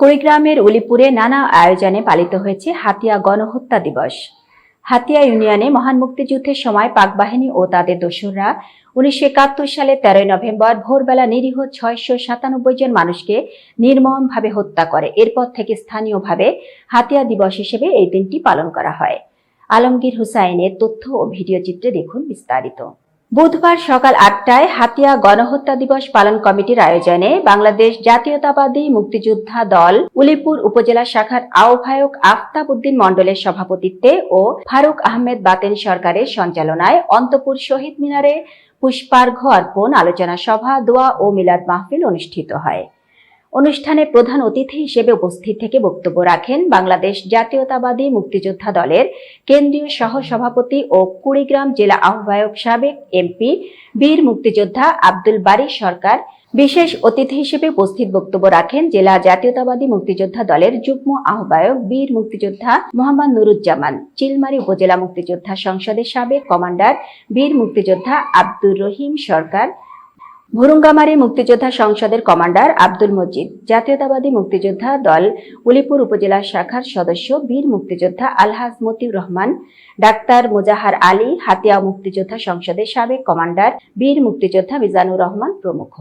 কুড়িগ্রামের উলিপুরে নানা আয়োজনে পালিত হয়েছে হাতিয়া গণহত্যা দিবস। হাতিয়া ইউনিয়নে মহান মুক্তিযুদ্ধের সময় পাক বাহিনী ও তাদের দোসররা উনিশশো একাত্তর সালে তেরোই নভেম্বর ভোরবেলা নিরীহ ছয়শো সাতানব্বই জন মানুষকে নির্মমভাবে হত্যা করে। এরপর থেকে স্থানীয়ভাবে হাতিয়া দিবস হিসেবে এই দিনটি পালন করা হয়। আলমগীর হুসাইনের তথ্য ও ভিডিও চিত্রে দেখুন বিস্তারিত। বুধবার সকাল আটটায় হাতিয়া গণহত্যা দিবস পালন কমিটির আয়োজনে বাংলাদেশ জাতীয়তাবাদী মুক্তিযোদ্ধা দল, উলিপুর উপজেলা শাখার আহ্বায়ক আফতাব উদ্দিন মণ্ডলের সভাপতিত্বে ও ফারুক আহমেদ বাতেন সরকারের সঞ্চালনায় অন্তপুর শহীদ মিনারে পুষ্পার্ঘ অর্পণ, আলোচনা সভা, দোয়া ও মিলাদ মাহফিল অনুষ্ঠিত হয়। অনুষ্ঠানে প্রধান অতিথি হিসেবে উপস্থিত থেকে বক্তব্য রাখেন বাংলাদেশ জাতীয়তাবাদী মুক্তিযোদ্ধা দলের কেন্দ্রীয় সহ সভাপতি ও কুড়িগ্রাম জেলা আহ্বায়ক সাবেক এমপি বীর মুক্তিযোদ্ধা আব্দুল বারী সরকার। বিশেষ অতিথি হিসেবে উপস্থিত বক্তব্য রাখেন জেলা জাতীয়তাবাদী মুক্তিযোদ্ধা দলের যুগ্ম আহ্বায়ক বীর মুক্তিযোদ্ধা মোহাম্মদ নুরুজ্জামান, চিলমারি উপজেলা মুক্তিযোদ্ধা সংসদের সাবেক কমান্ডার বীর মুক্তিযোদ্ধা আব্দুর রহিম সরকার ভুরুঙ্গামারী মুক্তিযোদ্ধা সংসদের কমান্ডার আব্দুল মজিদ, জাতীয়তাবাদী মুক্তিযোদ্ধা দল উলিপুর উপজেলা শাখার সদস্য বীর মুক্তিযোদ্ধা আলহাজ মতিউর রহমান, ডাক্তার মোজাহার আলী হাতিয়া মুক্তিযোদ্ধা সংসদের সাবেক কমান্ডার বীর মুক্তিযোদ্ধা মিজানুর রহমান প্রমুখ।